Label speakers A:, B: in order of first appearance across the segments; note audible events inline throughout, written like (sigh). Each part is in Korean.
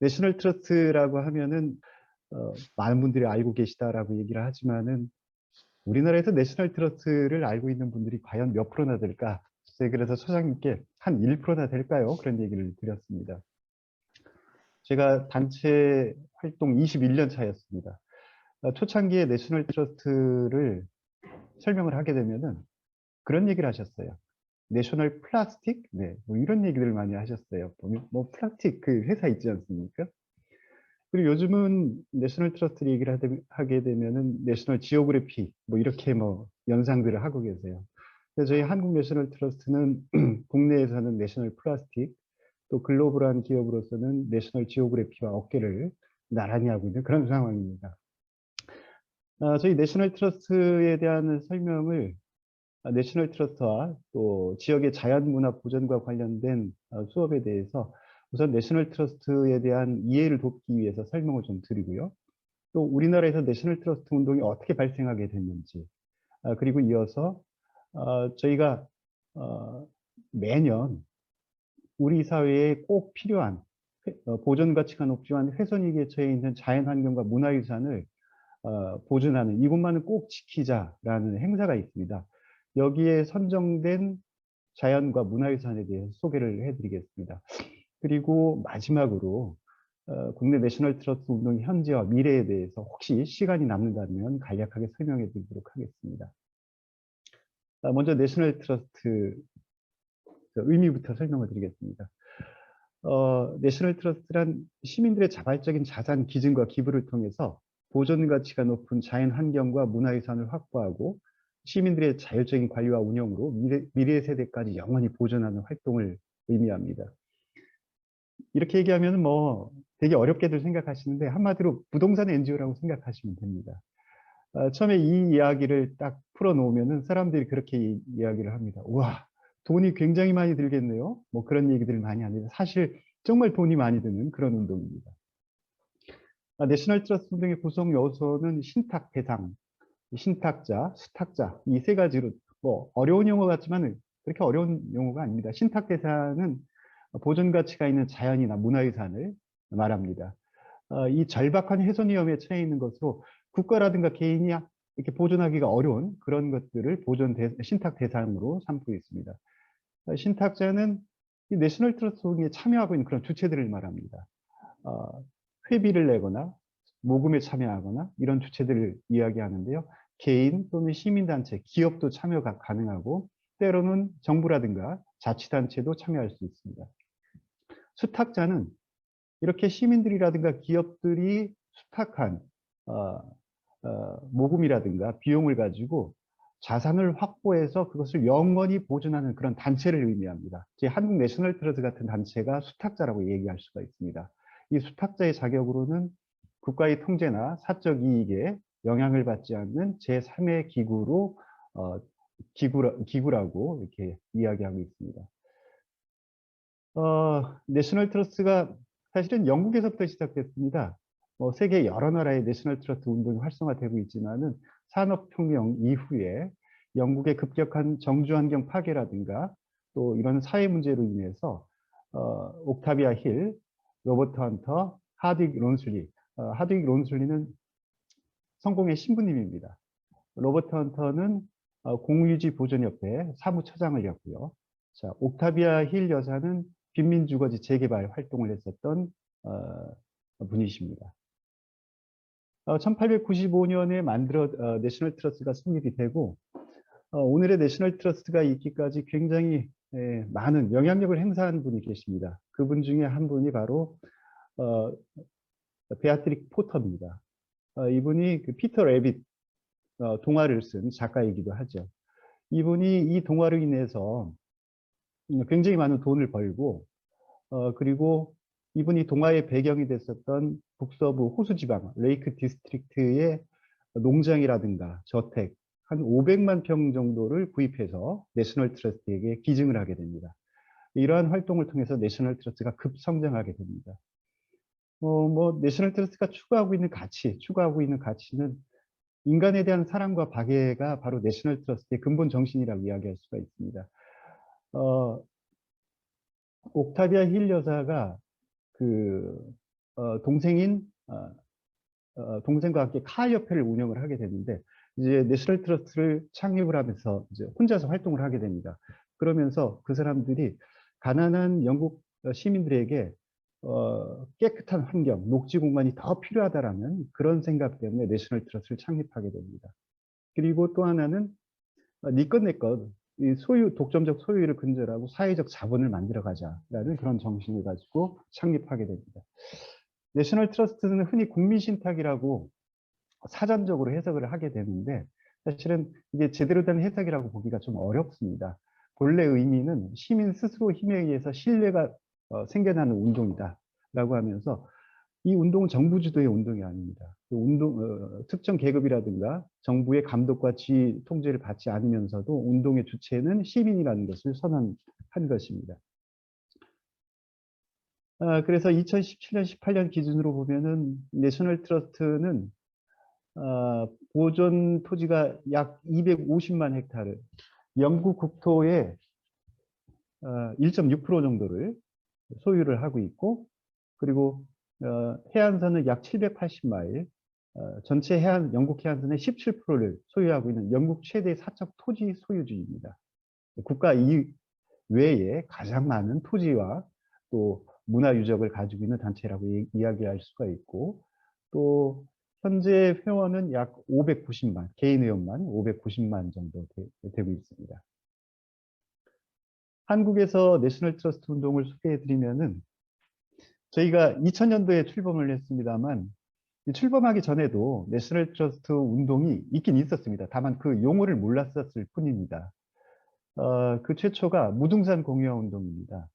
A: 내셔널 트러스트라고 하면은 어, 많은 분들이 알고 계시다라고 얘기를 하지만은 우리나라에서 내셔널 트러스트를 알고 있는 분들이 과연 몇 프로나 될까? 제가 그래서 소장님께 한 1%나 될까요? 그런 얘기를 드렸습니다. 제가 단체 활동 21년 차였습니다. 어, 초창기에 내셔널 트러스트를 설명을 하게 되면은 그런 얘기를 하셨어요. 내셔널 플라스틱? 네, 뭐 이런 얘기를 많이 하셨어요. 뭐 플라스틱 그 회사 있지 않습니까? 그리고 요즘은 내셔널 트러스트 얘기를 하게 되면은 내셔널 지오그래피 뭐 이렇게 뭐 연상들을 하고 계세요. 그래서 저희 한국 내셔널 트러스트는 (clears throat) 국내에서는 내셔널 플라스틱 또 글로벌한 기업으로서는 내셔널 지오그래피와 어깨를 나란히 하고 있는 그런 상황입니다. 아, 저희 내셔널 트러스트에 대한 설명을 아, 내셔널 트러스트와 또 지역의 자연문화 보전과 관련된 어, 수업에 대해서 우선 내셔널 트러스트에 대한 이해를 돕기 위해서 설명을 좀 드리고요. 또 우리나라에서 내셔널 트러스트 운동이 어떻게 발생하게 됐는지 아, 그리고 이어서 어, 저희가 어, 매년 우리 사회에 꼭 필요한 보존 가치가 높지만 훼손위기에 처해 있는 자연환경과 문화유산을 보존하는 이것만은 꼭 지키자라는 행사가 있습니다. 여기에 선정된 자연과 문화유산에 대해서 소개를 해드리겠습니다. 그리고 마지막으로 어, 국내 내셔널 트러스트 운동 현재와 미래에 대해서 혹시 시간이 남는다면 간략하게 설명해 드리도록 하겠습니다. 아, 먼저 내셔널 트러스트 의미부터 설명을 드리겠습니다. 어, 내셔널 트러스트란 시민들의 자발적인 자산 기증과 기부를 통해서 보존 가치가 높은 자연 환경과 문화유산을 확보하고 시민들의 자율적인 관리와 운영으로 미래, 미래 세대까지 영원히 보존하는 활동을 의미합니다. 이렇게 얘기하면 뭐 되게 어렵게들 생각하시는데 한마디로 부동산 NGO라고 생각하시면 됩니다. 어, 처음에 이 이야기를 딱 풀어놓으면 사람들이 그렇게 이, 이야기를 합니다. 와 돈이 굉장히 많이 들겠네요. 뭐 그런 얘기들을 많이 하는데 사실 정말 돈이 많이 드는 그런 운동입니다. 아, 내셔널 트러스트 운동의 구성 요소는 신탁 대상, 신탁자, 수탁자 이 세 가지로 뭐 어려운 용어 같지만 그렇게 어려운 용어가 아닙니다. 신탁 대상은 보존 가치가 있는 자연이나 문화유산을 말합니다. 어, 이 절박한 훼손 위험에 처해 있는 것으로 국가라든가 개인이 이렇게 보존하기가 어려운 그런 것들을 보존 대, 신탁 대상으로 삼고 있습니다. 어, 신탁자는 이 내셔널 트러스트에 참여하고 있는 그런 주체들을 말합니다. 어, 회비를 내거나 모금에 참여하거나 이런 주체들을 이야기하는데요. 개인 또는 시민단체, 기업도 참여가 가능하고 때로는 정부라든가 자치단체도 참여할 수 있습니다. 수탁자는 이렇게 시민들이라든가 기업들이 수탁한 어, 어, 모금이라든가 비용을 가지고 자산을 확보해서 그것을 영원히 보존하는 그런 단체를 의미합니다. 제 한국 내셔널 트러스 같은 단체가 수탁자라고 얘기할 수가 있습니다. 이 수탁자의 자격으로는 국가의 통제나 사적 이익에 영향을 받지 않는 제3의 기구로 어, 기구라, 기구라고 이렇게 이야기하고 있습니다. 어, 내셔널 트러스가 사실은 영국에서부터 시작됐습니다. 뭐 세계 여러 나라의 내셔널 트러스트 운동이 활성화되고 있지만은 산업혁명 이후에 영국의 급격한 정주환경 파괴라든가 또 이런 사회 문제로 인해서 어, 옥타비아 힐, 로버트 헌터, 하딕 론슬리, 어, 하딕 론슬리는 성공의 신부님입니다. 로버트 헌터는 어, 공유지 보존협회 사무처장을 했고요. 자, 옥타비아 힐 여사는 빈민주거지 재개발 활동을 했었던 어, 분이십니다. 어, 1895년에 만들어 어, 내셔널 트러스트가 성립이 되고 어, 오늘의 내셔널 트러스트가 있기까지 굉장히 예, 많은 영향력을 행사한 분이 계십니다. 그분 중에 한 분이 바로 어, 베아트릭 포터입니다. 어, 이분이 그 피터 레빗 어, 동화를 쓴 작가이기도 하죠. 이분이 이 동화로 인해서 굉장히 많은 돈을 벌고 어, 그리고 이분이 동화의 배경이 됐었던 북서부 호수지방 레이크 디스트릭트의 농장이라든가 저택 한 500만 평 정도를 구입해서 내셔널 트러스트에게 기증을 하게 됩니다. 이러한 활동을 통해서 내셔널 트러스트가 급성장하게 됩니다. 어, 뭐 내셔널 트러스트가 추구하고 있는 가치, 추구하고 있는 가치는 인간에 대한 사랑과 박애가 바로 내셔널 트러스트의 근본 정신이라고 이야기할 수가 있습니다. 어, 옥타비아 힐 여사가 그 어, 동생인 어, 어, 동생과 함께 카이 협회를 운영을 하게 됐는데 이제 내셔널 트러스트를 창립을 하면서 이제 혼자서 활동을 하게 됩니다. 그러면서 그 사람들이 가난한 영국 시민들에게 어, 깨끗한 환경, 녹지 공간이 더 필요하다라는 그런 생각 때문에 내셔널 트러스트를 창립하게 됩니다. 그리고 또 하나는 어, 니것 내것 이 소유 독점적 소유를 근절하고 사회적 자본을 만들어 가자라는 그런 정신을 가지고 창립하게 됩니다. 내셔널 트러스트는 흔히 국민 신탁이라고 사전적으로 해석을 하게 되는데 사실은 이게 제대로 된 해석이라고 보기가 좀 어렵습니다. 본래 의미는 시민 스스로 힘에 의해서 신뢰가 어, 생겨나는 운동이다라고 하면서 이 운동은 정부 주도의 운동이 아닙니다. 그 운동 어, 특정 계급이라든가 정부의 감독과 지휘 통제를 받지 않으면서도 운동의 주체는 시민이라는 것을 선언한 것입니다. 아, 그래서 2017년, 18년 기준으로 보면은 내셔널 트러스트는 아, 보존 토지가 약 250만 헥타르, 영국 국토의 1.6% 정도를 소유를 하고 있고 그리고 어, 해안선은 약 780마일, 어, 전체 해안 영국 해안선의 17%를 소유하고 있는 영국 최대 사적 토지 소유주입니다. 국가 이 외에 가장 많은 토지와 또 문화 유적을 가지고 있는 단체라고 이, 이야기할 수가 있고 또 현재 회원은 약 590만, 개인 회원만 590만 정도 되, 고 있습니다. 한국에서 내셔널 트러스트 운동을 소개해 드리면은 저희가 2000년도에 출범을 했습니다만 출범하기 전에도 내셔널 트러스트 운동이 있긴 있었습니다. 다만 그 용어를 몰랐었을 뿐입니다. 어, 그 최초가 무등산 공유화 운동입니다.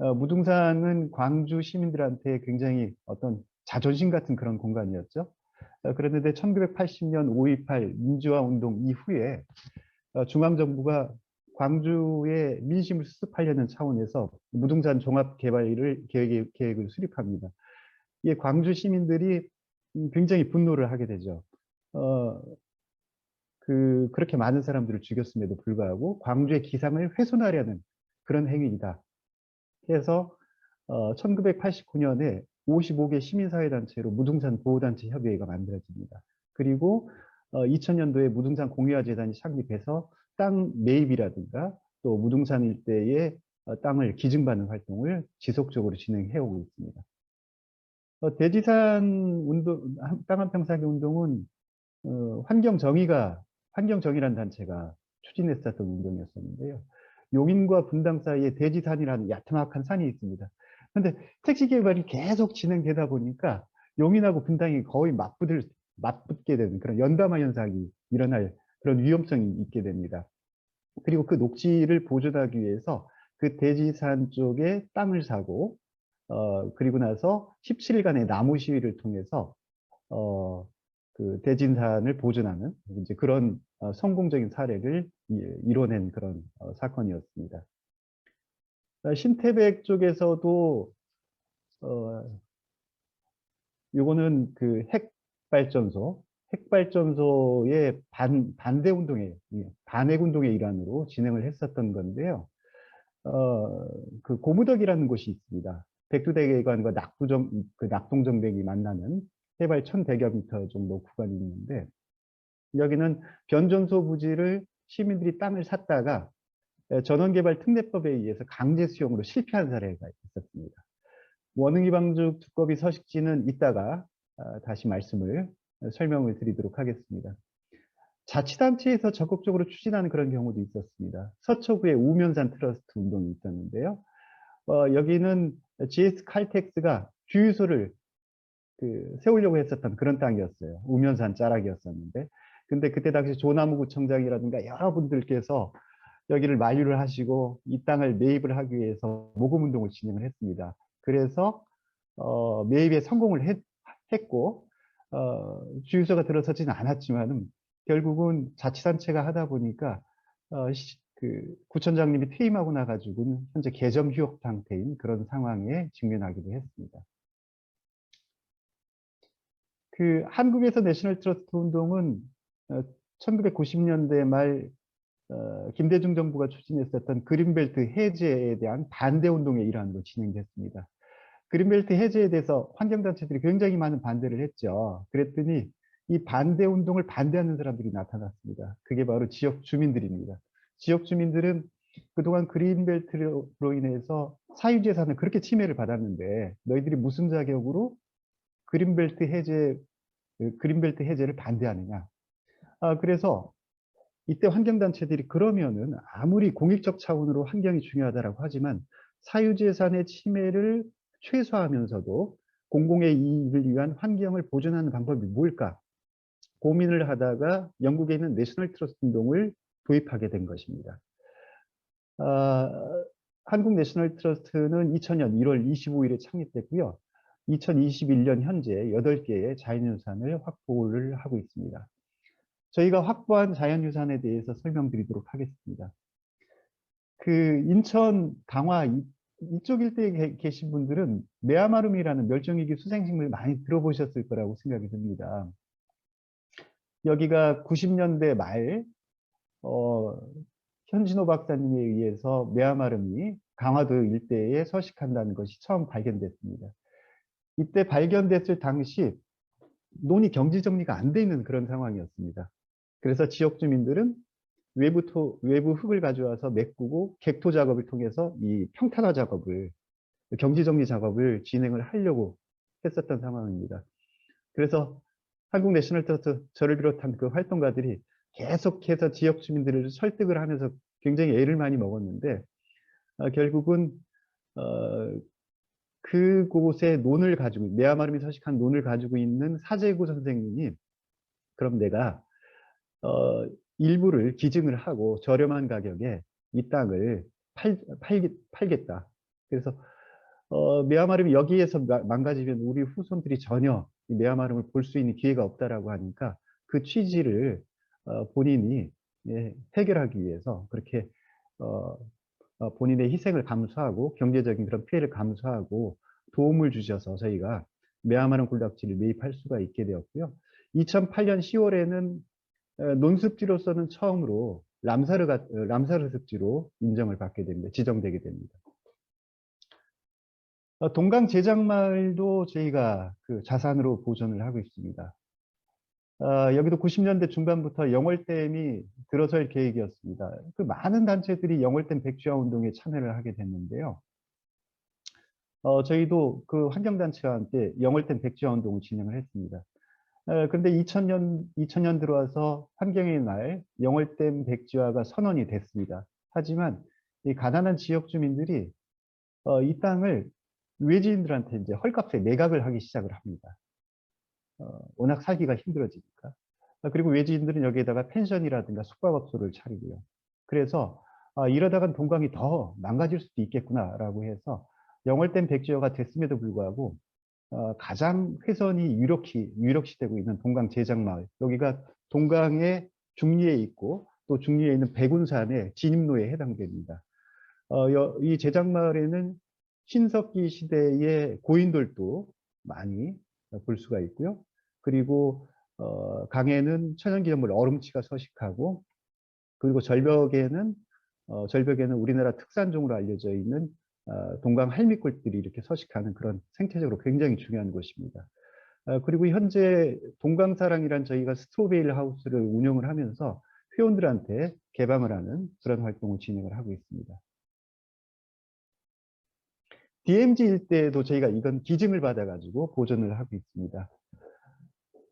A: 어, 무등산은 광주 시민들한테 굉장히 어떤 자존심 같은 그런 공간이었죠. 어, 그랬는데 1980년 5.18 민주화 운동 이후에 어, 중앙정부가 광주의 민심을 수습하려는 차원에서 무등산 종합개발을 계획, 계획을 수립합니다. 이게 광주 시민들이 굉장히 분노를 하게 되죠. 어, 그, 그렇게 많은 사람들을 죽였음에도 불구하고 광주의 기상을 훼손하려는 그런 행위이다. 그래서 어, 1989년에 55개 시민사회단체로 무등산 보호단체 협의회가 만들어집니다. 그리고 어, 2000년도에 무등산 공유화재단이 창립해서 땅 매입이라든가 또 무등산 일대의 어, 땅을 기증받는 활동을 지속적으로 진행해 오고 있습니다. 어, 대지산 운동, 땅 한 평사기 운동은 어, 환경정의가 환경정의라는 단체가 추진했었던 운동이었었는데요. 용인과 분당 사이에 대지산이라는 야트막한 산이 있습니다. 그런데 택지 개발이 계속 진행되다 보니까 용인하고 분당이 거의 맞붙을, 맞붙게 되는 그런 연담화 현상이 일어날 그런 위험성이 있게 됩니다. 그리고 그 녹지를 보존하기 위해서 그 대지산 쪽에 땅을 사고 어, 그리고 나서 17일간의 나무 시위를 통해서 어, 그 대진산을 보존하는 이제 그런 어, 성공적인 사례를 이뤄낸 그런 어, 사건이었습니다. 어, 신태백 쪽에서도 어, 요거는 그 핵발전소 핵발전소의 반, 반대 운동의, 반핵 운동의 일환으로 진행을 했었던 건데요. 어, 그 고무덕이라는 곳이 있습니다. 백두대계관과 낙두정, 그 낙동정백이 만나는 해발 1100여 미터 정도 구간이 있는데, 여기는 변전소 부지를 시민들이 땅을 샀다가 전원개발 특례법에 의해서 강제 수용으로 실패한 사례가 있었습니다. 원흥이 방죽 두꺼비 서식지는 이따가 아, 다시 말씀을 설명을 드리도록 하겠습니다. 자치단체에서 적극적으로 추진하는 그런 경우도 있었습니다. 서초구에 우면산 트러스트 운동이 있었는데요. 어, 여기는 GS 칼텍스가 주유소를 그 세우려고 했었던 그런 땅이었어요. 우면산 자락이었었는데. 근데 그때 당시 조나무구청장이라든가 여러분들께서 여기를 만류를 하시고 이 땅을 매입을 하기 위해서 모금 운동을 진행을 했습니다. 그래서 어, 매입에 성공을 했, 했고 어, 주유소가 들어서지는 않았지만은 결국은 자치단체가 하다 보니까 어, 시, 그 구청장님이 퇴임하고 나가지고는 현재 개점 휴업 상태인 그런 상황에 직면하기도 했습니다. 그 한국에서 내셔널 트러스트 운동은 어, 1990년대 말 어, 김대중 정부가 추진했었던 그린벨트 해제에 대한 반대 운동의 일환으로 진행됐습니다. 그린벨트 해제에 대해서 환경단체들이 굉장히 많은 반대를 했죠. 그랬더니 이 반대 운동을 반대하는 사람들이 나타났습니다. 그게 바로 지역 주민들입니다. 지역 주민들은 그동안 그린벨트로 인해서 사유재산을 그렇게 침해를 받았는데 너희들이 무슨 자격으로 그린벨트 해제, 그린벨트 해제를 반대하느냐. 아, 그래서 이때 환경단체들이 그러면은 아무리 공익적 차원으로 환경이 중요하다라고 하지만 사유재산의 침해를 최소화하면서도 공공의 이익을 위한 환경을 보존하는 방법이 뭘까 고민을 하다가 영국에 있는 내셔널 트러스트 운동을 도입하게 된 것입니다. 아, 한국 내셔널 트러스트는 2000년 1월 25일에 창립됐고요. 2021년 현재 8개의 자연유산을 확보를 하고 있습니다. 저희가 확보한 자연유산에 대해서 설명드리도록 하겠습니다. 그 인천 강화 이쪽 일대에 계신 분들은 메아마름이라는 멸종위기 수생식물 많이 들어보셨을 거라고 생각이 듭니다. 여기가 90년대 말 어, 현진호 박사님에 의해서 메아마름이 강화도 일대에 서식한다는 것이 처음 발견됐습니다. 이때 발견됐을 당시 논이 경지 정리가 안 돼 있는 그런 상황이었습니다. 그래서 지역 주민들은 외부 토, 외부 흙을 가져와서 메꾸고 객토 작업을 통해서 이 평탄화 작업을 경지 정리 작업을 진행을 하려고 했었던 상황입니다. 그래서 한국 내셔널 트러스트 저를 비롯한 그 활동가들이 계속해서 지역 주민들을 설득을 하면서 굉장히 애를 많이 먹었는데 어, 결국은 어, 그곳에 논을 가지고 메아마름이 서식한 논을 가지고 있는 사제구 선생님이 그럼 내가 어, 일부를 기증을 하고 저렴한 가격에 이 땅을 팔, 팔, 팔 겠다. 그래서 어, 메아마름이 여기에서 망가지면 우리 후손들이 전혀 메아마름을 볼 수 있는 기회가 없다라고 하니까 그 취지를 어, 본인이 예, 해결하기 위해서 그렇게 어, 어, 본인의 희생을 감수하고 경제적인 그런 피해를 감수하고 도움을 주셔서 저희가 메아마름 굴락지를 매입할 수가 있게 되었고요. 2008년 10월에는 논습지로서는 처음으로 람사르, 어, 람사르 습지로 인정을 받게 됩니다. 지정되게 됩니다. 어, 동강 제작마을도 저희가 그 자산으로 보존을 하고 있습니다. 어, 여기도 90년대 중반부터 영월댐이 들어설 계획이었습니다. 그 많은 단체들이 영월댐 백지화 운동에 참여를 하게 됐는데요. 어, 저희도 그 환경단체와 함께 영월댐 백지화 운동을 진행을 했습니다. 그런데 2000년, 2000년 들어와서 환경의 날 영월댐 백지화가 선언이 됐습니다. 하지만 이 가난한 지역 주민들이 어, 이 땅을 외지인들한테 이제 헐값에 매각을 하기 시작을 합니다. 어, 워낙 살기가 힘들어지니까. 아, 그리고 외지인들은 여기에다가 펜션이라든가 숙박업소를 차리고요. 그래서 아, 이러다간 동강이 더 망가질 수도 있겠구나라고 해서 영월댐 백지화가 됐음에도 불구하고 어, 가장 훼손이 유력시, 유력시되고 있는 동강 제장마을 여기가 동강의 중리에 있고 또 중리에 있는 백운산의 진입로에 해당됩니다. 어, 여, 이 제장마을에는 신석기 시대의 고인돌도 많이 볼 수가 있고요. 그리고 어, 강에는 천연기념물 얼음치가 서식하고 그리고 절벽에는 어, 절벽에는 우리나라 특산종으로 알려져 있는 어, 동강 할미꽃들이 이렇게 서식하는 그런 생태적으로 굉장히 중요한 곳입니다. 어, 그리고 현재 동강사랑이란 저희가 스트로베일 하우스를 운영을 하면서 회원들한테 개방을 하는 그런 활동을 진행을 하고 있습니다. DMZ 일대에도 저희가 이건 기증을 받아가지고 보존을 하고 있습니다.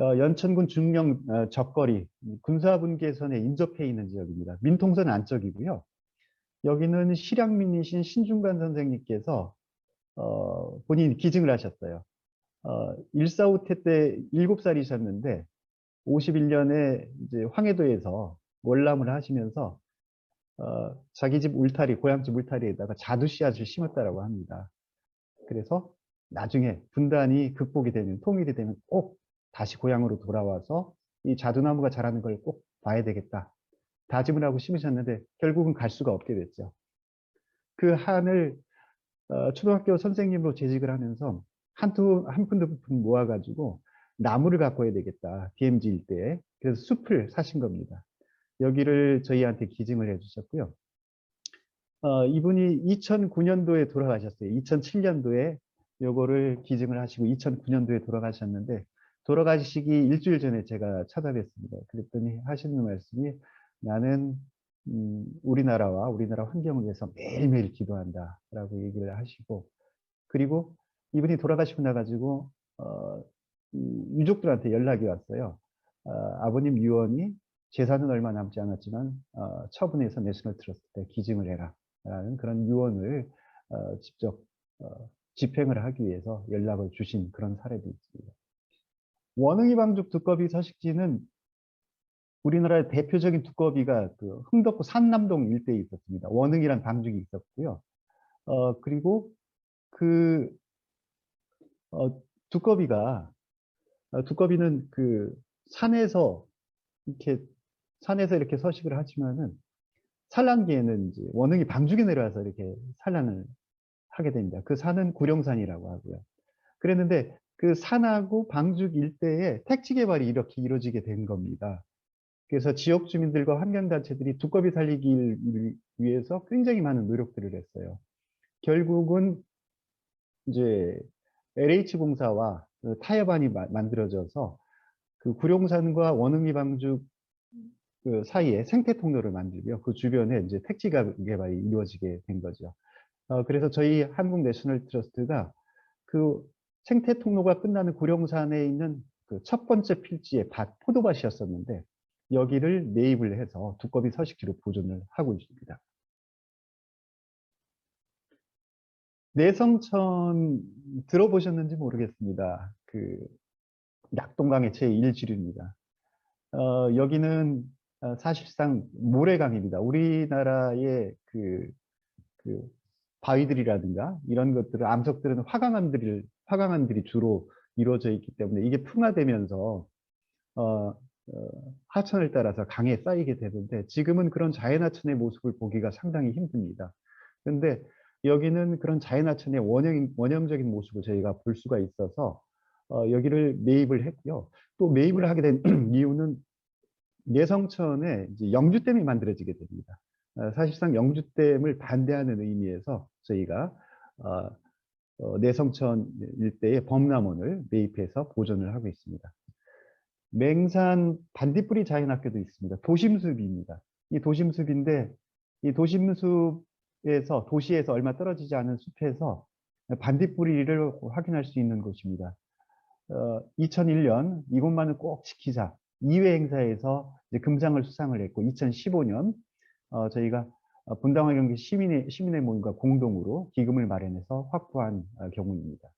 A: 어, 연천군 중령 어, 적거리 군사분계선에 인접해 있는 지역입니다. 민통선 안쪽이고요. 여기는 실향민이신 신중관 선생님께서 어, 본인 기증을 하셨어요. 어, 145태 때 7살이셨는데 51년에 이제 황해도에서 월남을 하시면서 어, 자기 집 울타리, 고향집 울타리에다가 자두 씨앗을 심었다라고 합니다. 그래서 나중에 분단이 극복이 되면 통일이 되면 꼭 다시 고향으로 돌아와서 이 자두나무가 자라는 걸 꼭 봐야 되겠다. 다짐을 하고 심으셨는데 결국은 갈 수가 없게 됐죠. 그 한을 어, 초등학교 선생님으로 재직을 하면서 한두 한푼 두 푼 모아가지고 나무를 갖고 야 되겠다. DMZ 일대에 그래서 숲을 사신 겁니다. 여기를 저희한테 기증을 해주셨고요. 어, 이분이 2009년도에 돌아가셨어요. 2007년도에 요거를 기증을 하시고 2009년도에 돌아가셨는데 돌아가시기 일주일 전에 제가 찾아뵀습니다. 그랬더니 하시는 말씀이 나는 음, 우리나라와 우리나라 환경을 위해서 매일매일 기도한다라고 얘기를 하시고 그리고 이분이 돌아가시고 나가지고 어, 유족들한테 연락이 왔어요. 어, 아버님 유언이 재산은 얼마 남지 않았지만 어, 처분해서 내셔널 트러스트에 기증을 해라 라는 그런 유언을 어, 직접 어, 집행을 하기 위해서 연락을 주신 그런 사례도 있습니다. 원흥이 방죽 두꺼비 서식지는 우리나라의 대표적인 두꺼비가 그 흥덕구 산남동 일대에 있었습니다. 원흥이란 방죽이 있었고요. 어, 그리고 그 어, 두꺼비가 어, 두꺼비는 그 산에서 이렇게 산에서 이렇게 서식을 하지만은 산란기에는 이제 원흥이 방죽이 내려와서 이렇게 산란을 하게 됩니다. 그 산은 구룡산이라고 하고요. 그랬는데 그 산하고 방죽 일대에 택지 개발이 이렇게 이루어지게 된 겁니다. 그래서 지역 주민들과 환경단체들이 두꺼비 살리기를 위해서 굉장히 많은 노력들을 했어요. 결국은 이제 LH공사와 그 타협안이 만들어져서 그 구룡산과 원흥리 방죽 그 사이에 생태 통로를 만들고요. 그 주변에 이제 택지 개발이 이루어지게 된 거죠. 어, 그래서 저희 한국 내셔널 트러스트가 그 생태 통로가 끝나는 구룡산에 있는 그 첫 번째 필지의 밭, 포도밭이었었는데 여기를 매입을 해서 두꺼비 서식지로 보존을 하고 있습니다. 내성천 들어보셨는지 모르겠습니다. 그 낙동강의 제1지류입니다. 어, 여기는 어, 사실상 모래강입니다. 우리나라의 그, 그 바위들이라든가 이런 것들은 암석들은 화강암들이 화강암들이 주로 이루어져 있기 때문에 이게 풍화되면서 어, 어, 하천을 따라서 강에 쌓이게 되는데 지금은 그런 자연하천의 모습을 보기가 상당히 힘듭니다. 그런데 여기는 그런 자연하천의 원형, 원형적인 모습을 저희가 볼 수가 있어서 어, 여기를 매입을 했고요. 또 매입을 하게 된 (clears throat) 이유는 예성천에 영주댐이 만들어지게 됩니다. 어, 사실상 영주댐을 반대하는 의미에서 저희가 어, 어, 내성천 일대의 범람원을 매입해서 보존을 하고 있습니다. 맹산 반딧불이 자연학교도 있습니다. 도심숲입니다. 이 도심숲인데 이 도심숲에서 도시에서 얼마 떨어지지 않은 숲에서 반딧불이를 확인할 수 있는 곳입니다. 어, 2001년 이곳만은 꼭 지키자 2회 행사에서 금상을 수상을 했고 2015년 어, 저희가 분당화 경기 시민의, 시민의 모임과 공동으로 기금을 마련해서 확보한 어, 경우입니다.